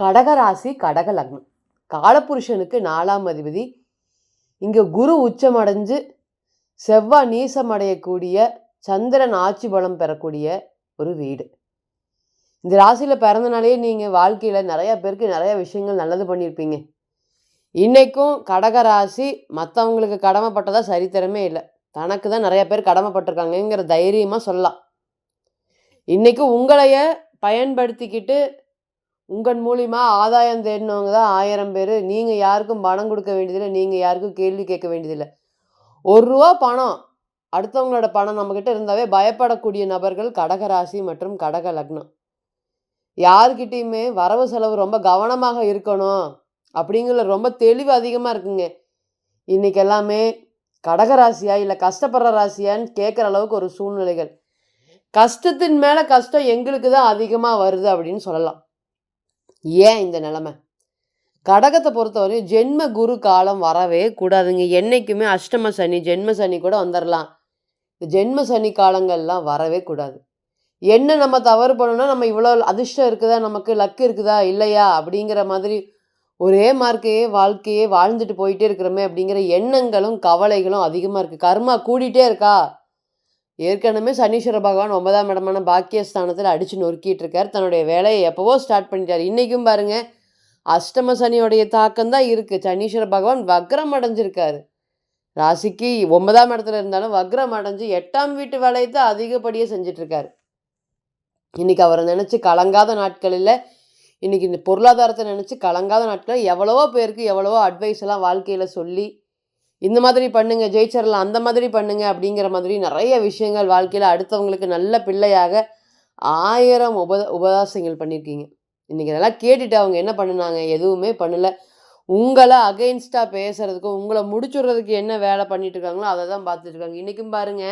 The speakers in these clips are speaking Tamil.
கடகராசி கடக லக்னம். காலபுருஷனுக்கு நாலாம் அதிபதி. இங்கே குரு உச்சமடைஞ்சு செவ்வாய் நீசமடையக்கூடிய சந்திரன் ஆட்சி பலம் பெறக்கூடிய ஒரு வீடு. இந்த ராசியில் பிறந்தனாலே நீங்கள் வாழ்க்கையில் நிறையா பேருக்கு நிறையா விஷயங்கள் நல்லது பண்ணியிருப்பீங்க. இன்றைக்கும் கடக ராசி மற்றவங்களுக்கு கடமைப்பட்டதா சரித்திரமே இல்லை. தனக்கு தான் நிறையா பேர் கடமைப்பட்டிருக்காங்கங்கிற தைரியமாக சொல்லலாம். இன்றைக்கும் உங்களைய பயன்படுத்திக்கிட்டு உங்கள் மூலிமா ஆதாயம் தேடினவங்க தான் ஆயிரம் பேர். நீங்கள் யாருக்கும் பணம் கொடுக்க வேண்டியதில்லை நீங்கள் யாருக்கும் கேள்வி கேட்க வேண்டியதில்லை. ஒரு ரூபா பணம் அடுத்தவங்களோட பணம் நம்மக்கிட்ட இருந்தாவே பயப்படக்கூடிய நபர்கள் கடகராசி மற்றும் கடக லக்னம். யாருக்கிட்டேயுமே வரவு செலவு ரொம்ப கவனமாக இருக்கணும் அப்படிங்கிற ரொம்ப தெளிவு அதிகமாக இருக்குங்க. இன்றைக்கி எல்லாமே கடகராசியா இல்லை கஷ்டப்படுற ராசியான்னு கேட்குற அளவுக்கு ஒரு சூழ்நிலைகள். கஷ்டத்தின் மேலே கஷ்டம் எங்களுக்கு தான் அதிகமாக வருது அப்படின்னு சொல்லலாம். ஏன் இந்த நிலமை? கடகத்தை பொறுத்தவரையும் ஜென்ம குரு காலம் வரவே கூடாதுங்க. என்னைக்குமே அஷ்டம சனி ஜென்ம சனி கூட வந்துடலாம் ஜென்ம சனி காலங்கள்லாம் வரவே கூடாது. என்ன நம்ம தவறு பண்ணோம்னா நம்ம இவ்வளோ அதிர்ஷ்டம் இருக்குதா? நமக்கு லக்கு இருக்குதா? இல்லையா? அப்படிங்கிற மாதிரி ஒரே மார்க்கையே வாழ்க்கையே வாழ்ந்துட்டு போயிட்டே இருக்கிறோமே அப்படிங்கிற எண்ணங்களும் கவலைகளும் அதிகமாக இருக்குது கர்மா கூடிட்டே இருக்கா? ஏற்கனவே சனீஸ்வர பகவான் ஒன்பதாம் இடமான பாக்கியஸ்தானத்தில் அடித்து நொறுக்கிட்டு இருக்கார் தன்னுடைய வேலையை எப்போவோ ஸ்டார்ட் பண்ணிட்டார். இன்றைக்கும் பாருங்க அஷ்டம சனியோடைய தாக்கம் தான் இருக்குது சனீஸ்வர பகவான் வக்ரம் அடைஞ்சிருக்கார். ராசிக்கு ஒன்பதாம் இடத்துல இருந்தாலும் வக்ரம் அடைஞ்சு எட்டாம் வீட்டு வேலையை தான் அதிகப்படியே செஞ்சிட்ருக்கார் இன்றைக்கி இன்னைக்கு அவரை நினச்சி கலங்காத நாட்களில் இன்றைக்கி இந்த பொருளாதாரத்தை நினச்சி கலங்காத நாட்களில் எவ்வளவோ பேருக்கு எவ்வளவோ அட்வைஸ் எல்லாம் வாழ்க்கையில் சொல்லி இந்த மாதிரி பண்ணுங்க ஜெயிச்சிடலாம் அந்த மாதிரி பண்ணுங்க அப்படிங்கிற மாதிரி நிறைய விஷயங்கள் வாழ்க்கையில் அடுத்தவங்களுக்கு நல்ல பிள்ளையாக ஆயிரம் உப உபதாசங்கள் பண்ணியிருக்கீங்க இன்றைக்கி இதெல்லாம் கேட்டுட்டு அவங்க என்ன பண்ணினாங்க எதுவுமே பண்ணலை. உங்களை அகெயின்ஸ்டாக பேசுகிறதுக்கும் உங்களை முடிச்சுடுறதுக்கு என்ன வேலை பண்ணிட்டு இருக்காங்களோ அதை தான் பார்த்துட்டு இருக்காங்க இன்றைக்கும் பாருங்க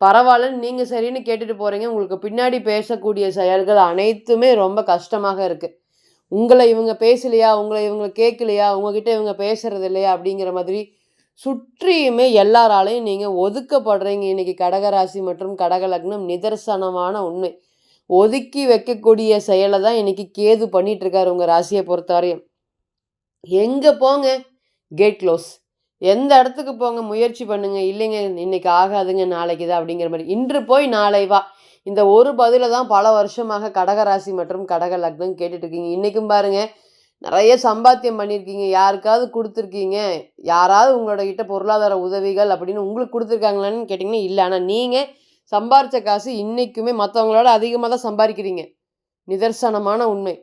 பரவாயில்லன்னு நீங்கள் சரின்னு கேட்டுட்டு போகிறீங்க உங்களுக்கு பின்னாடி பேசக்கூடிய செயல்கள் அனைத்துமே ரொம்ப கஷ்டமாக இருக்குது உங்களை இவங்க பேசலையா உங்களை இவங்க கேட்கலையா உங்ககிட்ட இவங்க பேசுறது இல்லையா அப்படிங்கிற மாதிரி சுற்றியுமே எல்லாராலையும் நீங்கள் ஒதுக்கப்படுறீங்க. இன்னைக்கு கடகராசி மற்றும் கடக லக்னம் நிதர்சனமான உண்மை. ஒதுக்கி வைக்கக்கூடிய செயலை தான் இன்னைக்கு கேது பண்ணிட்டு இருக்காரு உங்கள் ராசியை பொறுத்தவரையும். எங்கே போங்க? கேட் க்ளோஸ் எந்த இடத்துக்கு போங்க? முயற்சி பண்ணுங்க. இல்லைங்க இன்னைக்கு ஆகாதுங்க நாளைக்கு தான் அப்படிங்கிற மாதிரி. இன்று போய் நாளை வா. இந்த ஒரு பதிலை தான் பல வருஷமாக கடகராசி மற்றும் கடக லக்னம் கேட்டுட்டு இருக்கீங்க இன்றைக்கும் பாருங்க நிறைய சம்பாத்தியம் பண்ணியிருக்கீங்க யாருக்காவது கொடுத்துருக்கீங்க யாராவது உங்களோட கிட்ட பொருளாதார உதவிகள் அப்படின்னு உங்களுக்கு கொடுத்துருக்காங்களான்னு கேட்டிங்கன்னா இல்லை. ஆனால் நீங்கள் சம்பாரித்த காசு இன்றைக்குமே மற்றவங்களோட அதிகமாக தான் சம்பாதிக்கிறீங்க. நிதர்சனமான உண்மை.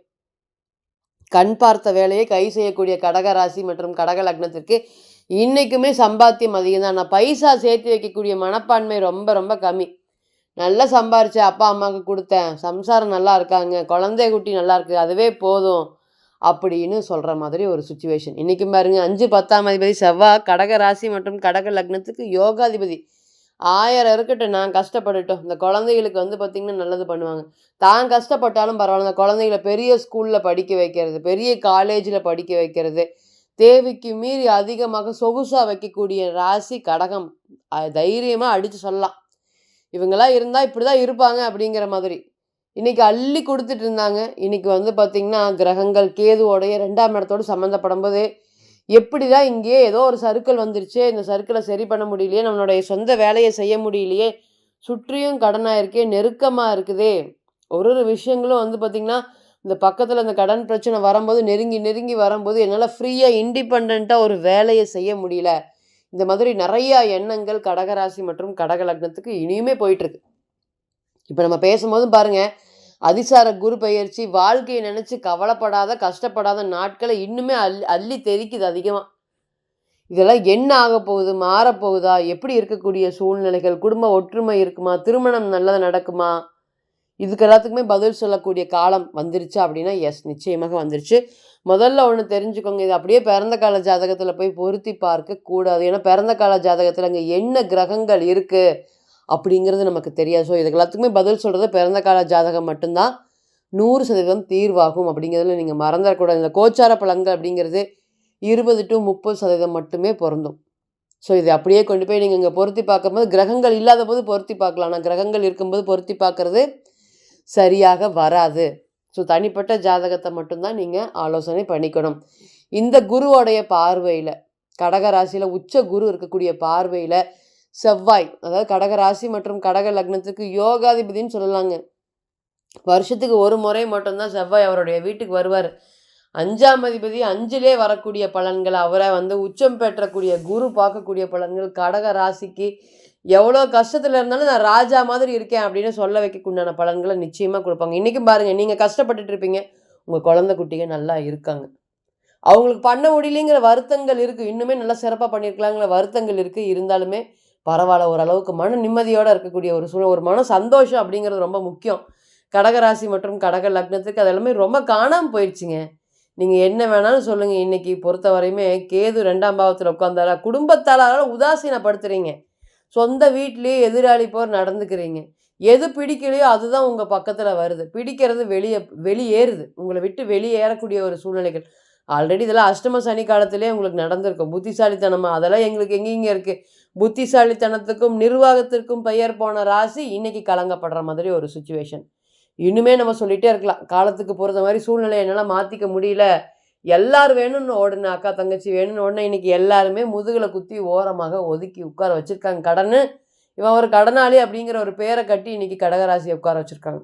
கண் பார்த்த வேலையை கை செய்யக்கூடிய கடக ராசி மற்றும் கடக லக்னத்திற்கு இன்றைக்குமே சம்பாத்தியம் அதிகம் தான். நான் பைசா சேர்த்து வைக்கக்கூடிய மனப்பான்மை ரொம்ப ரொம்ப கம்மி. நல்லா சம்பாரித்தேன் அப்பா அம்மாவுக்கு கொடுத்தேன். சம்சாரம் நல்லா இருக்காங்க. குழந்தை குட்டி நல்லா இருக்குது அதுவே போதும். அப்படின்னு சொல்கிற மாதிரி ஒரு சுச்சுவேஷன் இன்றைக்கும் பாருங்கள் அஞ்சு பத்தாம் அதிபதி செவ்வாய் கடக ராசி மற்றும் கடக லக்னத்துக்கு யோகாதிபதி. ஆயிரம் இருக்கட்டும் நான் கஷ்டப்பட்டுட்டோம். இந்த குழந்தைகளுக்கு வந்து பார்த்திங்கன்னா நல்லது பண்ணுவாங்க. தான் கஷ்டப்பட்டாலும் பரவாயில்ல. இந்த குழந்தைகளை பெரிய ஸ்கூலில் படிக்க வைக்கிறது பெரிய காலேஜில் படிக்க வைக்கிறது. தேவைக்கு மீறி அதிகமாக சொகுசாக வைக்கக்கூடிய ராசி கடகம். தைரியமாக அடித்து சொல்லலாம். இவங்களாம் இருந்தால் இப்படி தான் இருப்பாங்க அப்படிங்கிற மாதிரி. இன்றைக்கி அள்ளி கொடுத்துட்டு இருந்தாங்க. இன்றைக்கி வந்து பார்த்திங்கன்னா கிரகங்கள் கேதுவோடைய ரெண்டாம் இடத்தோடு சம்மந்தப்படும் போது எப்படி தான் இங்கேயே ஏதோ ஒரு சர்க்கிள் வந்துருச்சு இந்த சர்க்கிளை சரி பண்ண முடியலையே நம்மளுடைய சொந்த வேலையை செய்ய முடியலையே சுற்றியும் கடனாக இருக்கே நெருக்கமாக இருக்குதே. ஒரு ஒரு விஷயங்களும் வந்து பார்த்திங்கன்னா இந்த பக்கத்தில் இந்த கடன் பிரச்சனை வரும்போது நெருங்கி நெருங்கி வரும்போது என்னால் ஃப்ரீயாக இண்டிபெண்ட்டாக ஒரு வேலையை செய்ய முடியல. இந்த மாதிரி நிறையா எண்ணங்கள் கடகராசி மற்றும் கடக லக்னத்துக்கு இனியுமே போயிட்டுருக்கு இப்போ நம்ம பேசும்போதும் பாருங்கள் அதிசார குரு பயிற்சி வாழ்க்கையை நினச்சி கவலைப்படாத கஷ்டப்படாத நாட்களை இன்னுமே அள்ளி அள்ளி தெரிக்குது அதிகமாக இதெல்லாம் என்ன ஆக போகுது மாறப்போகுதா எப்படி இருக்கக்கூடிய சூழ்நிலைகள் குடும்ப ஒற்றுமை இருக்குமா திருமணம் நல்லது நடக்குமா? இதுக்கு எல்லாத்துக்குமே பதில் சொல்லக்கூடிய காலம் வந்துருச்சு அப்படின்னா எஸ் நிச்சயமாக வந்துருச்சு. முதல்ல ஒன்று தெரிஞ்சுக்கோங்க இது அப்படியே பிறந்த கால ஜாதகத்தில் போய் பொருத்தி பார்க்க கூடாது. ஏன்னா பிறந்த கால ஜாதகத்தில் அங்கே என்ன கிரகங்கள் இருக்குது அப்படிங்கிறது நமக்கு தெரியாது. ஸோ இதுக்கு எல்லாத்துக்குமே பதில் சொல்கிறது பிறந்த கால ஜாதகம் மட்டும்தான். நூறு சதவீதம் தீர்வாகும் அப்படிங்கிறதுல நீங்கள் மறந்துடக்கூடாது. இந்த கோச்சார பழங்கள் அப்படிங்கிறது இருபது டு முப்பது சதவீதம் மட்டுமே பொருந்தும். ஸோ இதை அப்படியே கொண்டு போய் நீங்கள் இங்கே பொருத்தி பார்க்கும்போது கிரகங்கள் இல்லாத போது பொருத்தி பார்க்கலாம். ஆனால் கிரகங்கள் இருக்கும்போது பொருத்தி பார்க்குறது சரியாக வராது. ஸோ தனிப்பட்ட ஜாதகத்தை மட்டும்தான் நீங்கள் ஆலோசனை பண்ணிக்கணும். இந்த குருவோடைய பார்வையில் கடக ராசியில் உச்ச குரு இருக்கக்கூடிய பார்வையில் செவ்வாய் அதாவது கடக ராசி மற்றும் கடக லக்னத்துக்கு யோகாதிபதின்னு சொல்லலாங்க. வருஷத்துக்கு ஒரு முறை மட்டும்தான் செவ்வாய் அவருடைய வீட்டுக்கு வருவார். அஞ்சாம் அதிபதி அஞ்சிலே வரக்கூடிய பலன்கள் அவரை வந்து உச்சம் பெற்றக்கூடிய குரு பார்க்கக்கூடிய பலன்கள் கடக ராசிக்கு எவ்வளோ கஷ்டத்தில் இருந்தாலும் நான் ராஜா மாதிரி இருக்கேன் அப்படின்னு சொல்ல வைக்கக்குண்டான பலன்களை நிச்சயமாக கொடுப்பாங்க. இன்றைக்கும் பாருங்கள் நீங்கள் கஷ்டப்பட்டுட்டு இருப்பீங்க. உங்கள் குழந்தை குட்டிங்க நல்லா இருக்காங்க. அவங்களுக்கு பண்ண முடியலைங்கிற வருத்தங்கள் இருக்குது இன்னுமே நல்லா சிறப்பாக பண்ணியிருக்கலாங்கிற வருத்தங்கள் இருக்குது இருந்தாலுமே பரவாயில்ல ஓரளவுக்கு மன நிம்மதியோடு இருக்கக்கூடிய ஒரு சூழ்நிலை ஒரு மன சந்தோஷம் அப்படிங்கிறது ரொம்ப முக்கியம். கடகராசி மற்றும் கடக லக்னத்துக்கு அது எல்லாமே ரொம்ப காணாமல் போயிடுச்சுங்க நீங்கள் என்ன வேணாலும் சொல்லுங்கள் இன்றைக்கி பொறுத்த வரையுமே கேது ரெண்டாம் பாவத்தில் உட்காந்தாரா குடும்பத்தாளால் உதாசீனப்படுத்துகிறீங்க சொந்த வீட்லேயே எதிராளி போர் நடந்துக்கிறீங்க. எது பிடிக்கலையோ அதுதான் உங்கள் பக்கத்தில் வருது. பிடிக்கிறது வெளியே வெளியேறுது. உங்களை விட்டு வெளியேறக்கூடிய ஒரு சூழ்நிலைகள். ஆல்ரெடி இதெல்லாம் அஷ்டம சனி காலத்திலே உங்களுக்கு நடந்திருக்கும். புத்திசாலித்தனமாக அதெல்லாம் எங்களுக்கு எங்கெங்கே இருக்குது புத்திசாலித்தனத்துக்கும் நிர்வாகத்திற்கும் பெயர் போன ராசி இன்னைக்கு கலங்கப்படுற மாதிரி ஒரு சுச்சுவேஷன் இன்னுமே நம்ம சொல்லிகிட்டே இருக்கலாம். காலத்துக்கு பொறுத்த மாதிரி சூழ்நிலையை என்னால் மாற்றிக்க முடியல. எல்லார் வேணும்னு ஓடுன அக்கா தங்கச்சி வேணும்னு ஓடுன இன்னைக்கு எல்லாருமே முதுகில் குத்தி ஓரமாக ஒதுக்கி உட்கார வச்சுருக்காங்க. கடன் இவன் ஒரு கடனாளி அப்படிங்கிற ஒரு பேரை கட்டி இன்னைக்கு கடகராசியை உட்கார வச்சுருக்காங்க.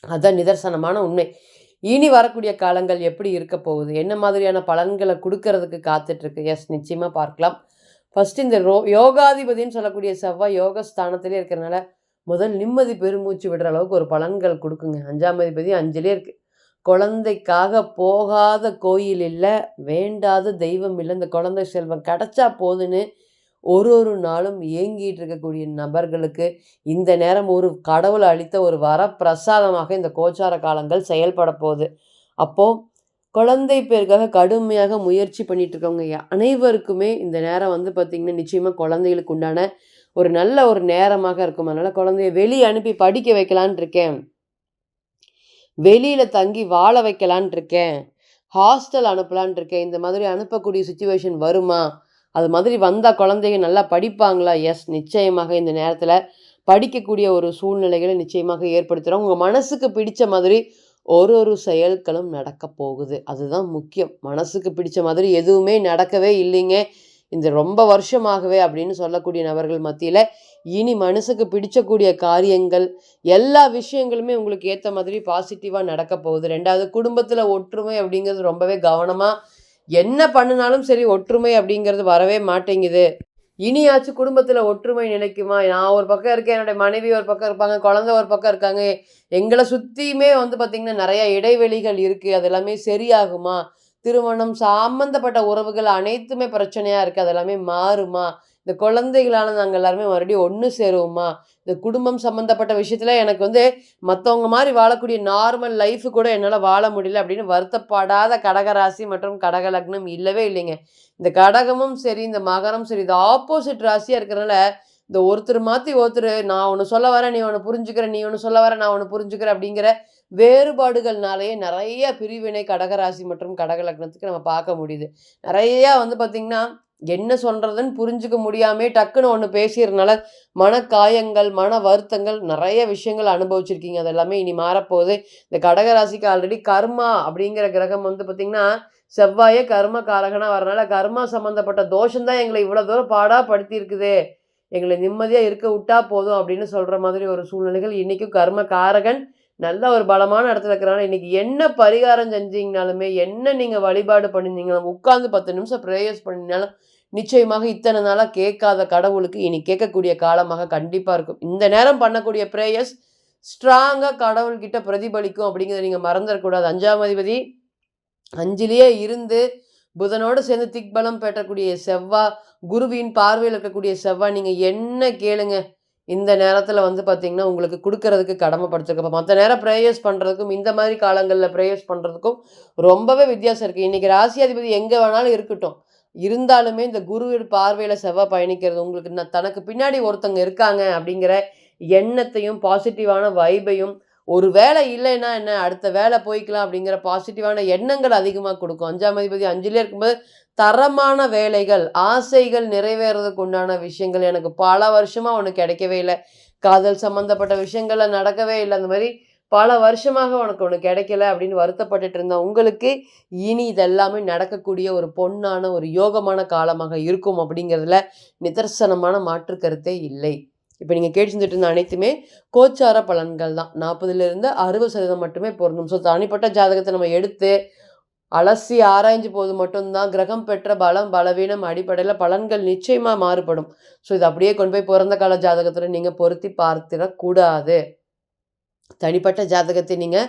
அதுதான் நிதர்சனமான உண்மை. இனி வரக்கூடிய காலங்கள் எப்படி இருக்க போகுது? என்ன மாதிரியான பலன்களை கொடுக்கறதுக்கு காத்துட்ருக்கு எஸ் நிச்சயமாக பார்க்கலாம். ஃபஸ்ட்டு இந்த ரோ யோகாதிபதின்னு சொல்லக்கூடிய செவ்வாய் யோக ஸ்தானத்திலே இருக்கிறனால முதல் நிம்மதி பெருமூச்சு விடுற அளவுக்கு ஒரு பலன்கள் கொடுக்குங்க. அஞ்சாம் அதிபதி அஞ்சிலே இருக்குது குழந்தைக்காக போகாத கோயில் இல்லை வேண்டாத தெய்வம் இல்லை. இந்த குழந்தை செல்வம் கிடச்சா போதுன்னு ஒரு ஒரு நாளும் ஏங்கிட்டு இருக்கக்கூடிய நபர்களுக்கு இந்த நேரம் ஒரு கடவுள் அளித்த ஒரு வரப்பிரசாதமாக இந்த கோச்சார காலங்கள் செயல்பட போகுது. அப்போது குழந்தை பேருக்காக கடுமையாக முயற்சி பண்ணிட்டு இருக்கவங்க அனைவருக்குமே இந்த நேரம் வந்து பார்த்திங்கன்னா நிச்சயமாக குழந்தைகளுக்கு உண்டான ஒரு நல்ல ஒரு நேரமாக இருக்கும். அதனால் குழந்தைய வெளியே அனுப்பி படிக்க வைக்கலான் இருக்கேன். வெளியில் தங்கி வாழ வைக்கலான் இருக்கேன். ஹாஸ்டல் அனுப்பலான் இருக்கேன். இந்த மாதிரி அனுப்பக்கூடிய சுச்சுவேஷன் வருமா? அது மாதிரி வந்தால் குழந்தைங்க நல்லா படிப்பாங்களா? எஸ் நிச்சயமாக இந்த நேரத்தில் படிக்கக்கூடிய ஒரு சூழ்நிலைகளை நிச்சயமாக ஏற்படுத்துகிறோம் உங்கள் மனசுக்கு பிடித்த மாதிரி ஒரு ஒரு செயல்களும் நடக்க போகுது. அதுதான் முக்கியம். மனசுக்கு பிடிச்ச மாதிரி எதுவுமே நடக்கவே இல்லைங்க. இந்த ரொம்ப வருஷமாகவே அப்படின்னு சொல்லக்கூடிய நபர்கள் மத்தியில் இனி மனசுக்கு பிடிச்சக்கூடிய காரியங்கள் எல்லா விஷயங்களுமே உங்களுக்கு ஏற்ற மாதிரி பாசிட்டிவாக நடக்க போகுது. ரெண்டாவது குடும்பத்தில் ஒற்றுமை அப்படிங்கிறது ரொம்பவே கவனமாக என்ன பண்ணினாலும் சரி ஒற்றுமை அப்படிங்கிறது வரவே மாட்டேங்குது. இனியாச்சும் குடும்பத்தில் ஒற்றுமை நிலைக்குமா? நான் ஒரு பக்கம் இருக்கேன் என்னுடைய மனைவி ஒரு பக்கம் இருப்பாங்க குழந்தை ஒரு பக்கம் இருக்காங்க. எங்களை சுற்றியுமே வந்து பார்த்திங்கன்னா நிறைய இடைவெளிகள் இருக்குது அது எல்லாமே சரியாகுமா? திருமணம் சம்மந்தப்பட்ட உறவுகள் அனைத்துமே பிரச்சனையாக இருக்குது அதெல்லாமே மாறுமா? இந்த குழந்தைகளால் நாங்கள் எல்லாருமே மறுபடியும் ஒன்று சேருவோமா? இந்த குடும்பம் சம்மந்தப்பட்ட விஷயத்தில் எனக்கு வந்து மற்றவங்க மாதிரி வாழக்கூடிய நார்மல் லைஃபு கூட என்னால் வாழ முடியல அப்படின்னு வருத்தப்படாத கடகராசி மற்றும் கடக லக்னம் இல்லவே இல்லைங்க. இந்த கடகமும் சரி இந்த மகரம் சரி இது ஆப்போசிட் ராசியாக இருக்கிறனால இந்த ஒருத்தர் மாற்றி ஒருத்தர் நான் ஒன்று சொல்ல வரேன் நீ ஒன்று புரிஞ்சுக்கிற நீ ஒன்று சொல்ல வர நான் ஒன்று புரிஞ்சுக்கிறேன் அப்படிங்கிற வேறுபாடுகள்னாலேயே நிறைய பிரிவினை கடகராசி மற்றும் கடகலக்னத்துக்கு நம்ம பார்க்க முடியுது. நிறையா வந்து பார்த்திங்கன்னா என்ன சொல்கிறதுன்னு புரிஞ்சுக்க முடியாமே டக்குன்னு ஒன்று பேசிடுறதுனால மன காயங்கள் மன வருத்தங்கள் நிறைய விஷயங்கள் அனுபவிச்சிருக்கீங்க. அது எல்லாமே இனி மாறப்போகுது. இந்த கடகராசிக்கு ஆல்ரெடி கர்மா அப்படிங்கிற கிரகம் வந்து பார்த்திங்கன்னா செவ்வாயே கர்ம காரகனாக வரனால கர்மா சம்மந்தப்பட்ட தோஷம்தான் எங்களை இவ்வளோ தூரம் பாடாக படுத்தியிருக்குது. எங்களை நிம்மதியாக இருக்க விட்டா போதும் அப்படின்னு சொல்கிற மாதிரி ஒரு சூழ்நிலைகள் இன்றைக்கும் கர்ம காரகன் நல்ல ஒரு பலமான இடத்துல இருக்கிறனால இன்றைக்கி என்ன பரிகாரம் செஞ்சீங்கனாலுமே என்ன நீங்கள் வழிபாடு பண்ணிருந்தீங்களும் உட்காந்து பத்து நிமிஷம் ப்ரேயர்ஸ் பண்ணினாலும் நிச்சயமாக இத்தனை நாளாக கேட்காத கடவுளுக்கு இனி கேட்கக்கூடிய காலமாக கண்டிப்பாக இருக்கும். இந்த நேரம் பண்ணக்கூடிய ப்ரேயர்ஸ் ஸ்ட்ராங்காக கடவுள்கிட்ட பிரதிபலிக்கும் அப்படிங்கிறத நீங்கள் மறந்துடக்கூடாது. அஞ்சாம் அதிபதி அஞ்சிலேயே இருந்து புதனோடு சேர்ந்து திக்பலம் பெற்றக்கூடிய செவ்வா குருவின் பார்வையில் இருக்கக்கூடிய செவ்வா நீங்கள் என்ன கேளுங்க? இந்த நேரத்தில் வந்து பார்த்திங்கன்னா உங்களுக்கு கொடுக்கறதுக்கு கடமைப்படுத்திருக்கப்போ மற்ற நேரம் ப்ரேயர்ஸ் பண்ணுறதுக்கும் இந்த மாதிரி காலங்களில் ப்ரேயர்ஸ் பண்ணுறதுக்கும் ரொம்பவே வித்தியாசம் இருக்குது இன்றைக்கி ராசியாதிபதி எங்கே வேணாலும் இருக்கட்டும். இருந்தாலுமே இந்த குருவின் பார்வையில் செவ்வாய் பயணிக்கிறது உங்களுக்கு நான் தனக்கு பின்னாடி ஒருத்தங்க இருக்காங்க அப்படிங்கிற எண்ணத்தையும் பாசிட்டிவான வைபையும் ஒரு வேலை இல்லைன்னா என்ன? அடுத்த வேலை போய்க்கலாம் அப்படிங்கிற பாசிட்டிவான எண்ணங்கள் அதிகமாக கொடுக்கும். அஞ்சாம் அதிபதி அஞ்சுலேயே இருக்கும்போது தரமான வேலைகள் ஆசைகள் நிறைவேறதுக்கு உண்டான விஷயங்கள் எனக்கு பல வருஷமாக ஒன்று கிடைக்கவே இல்லை. காதல் சம்மந்தப்பட்ட விஷயங்கள்ல நடக்கவே இல்லை. அந்த மாதிரி பல வருஷமாக உனக்கு ஒன்று கிடைக்கல அப்படின்னு வருத்தப்பட்டுட்டு இருந்தேன் உங்களுக்கு, இனி இதெல்லாமே நடக்கக்கூடிய ஒரு பொன்னான, ஒரு யோகமான காலமாக இருக்கும் அப்படிங்கிறதுல நிதர்சனமான மாற்று கருத்தே இல்லை. இப்போ நீங்கள் கேட்டு செஞ்சுட்டு இருந்த அனைத்துமே கோச்சார பலன்கள் தான். 40லிருந்து 60% மட்டுமே பொருந்தும். ஸோ தனிப்பட்ட ஜாதகத்தை நம்ம எடுத்து, அலசி ஆராய்ஞ்சு போது மட்டும்தான் கிரகம் பெற்ற பலம், பலவீனம் அடிப்படையில் பலன்கள் நிச்சயமாக மாறுபடும். ஸோ இது அப்படியே கொண்டு போய் பிறந்த கால ஜாதகத்தில் நீங்கள் பொருத்தி பார்த்திடக்கூடாது தனிப்பட்ட ஜாதகத்தை நீங்கள்